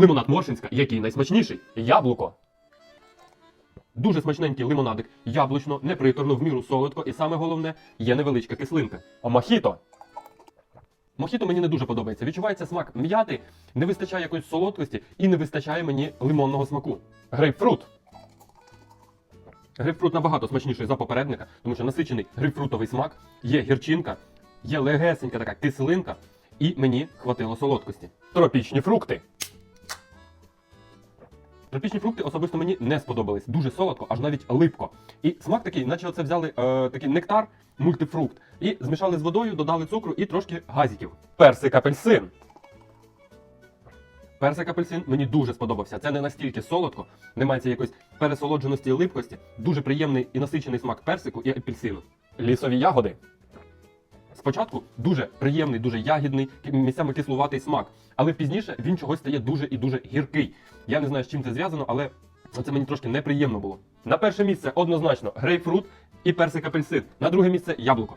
Лимонад Моршинська, який найсмачніший? Яблуко. Дуже смачненький лимонадик, яблучно, неприторно, в міру солодко, і саме головне, є невеличка кислинка. А мохіто. Мохіто мені не дуже подобається. Відчувається смак м'яти, не вистачає якоїсь солодкості і не вистачає мені лимонного смаку. Грейпфрут. Грейпфрут набагато смачніший за попередника, тому що насичений грейпфрутовий смак, є гірчинка, є легесенька така кислинка, і мені хватило солодкості. Тропічні фрукти. Тропічні фрукти особисто мені не сподобались. Дуже солодко, аж навіть липко. І смак такий, наче оце взяли е, такий нектар, мультифрукт, і змішали з водою, додали цукру і трошки газіків. Персик апельсин. Персик апельсин мені дуже сподобався. Це не настільки солодко, немає цієї якоїсь пересолодженості і липкості. Дуже приємний і насичений смак персику і апельсину. Лісові ягоди. Спочатку дуже приємний, дуже ягідний, місцями кислуватий смак, але пізніше він чогось стає дуже і дуже гіркий. Я не знаю, з чим це зв'язано, але це мені трошки неприємно було. На перше місце однозначно грейпфрут і персик апельсин. На друге місце яблуко.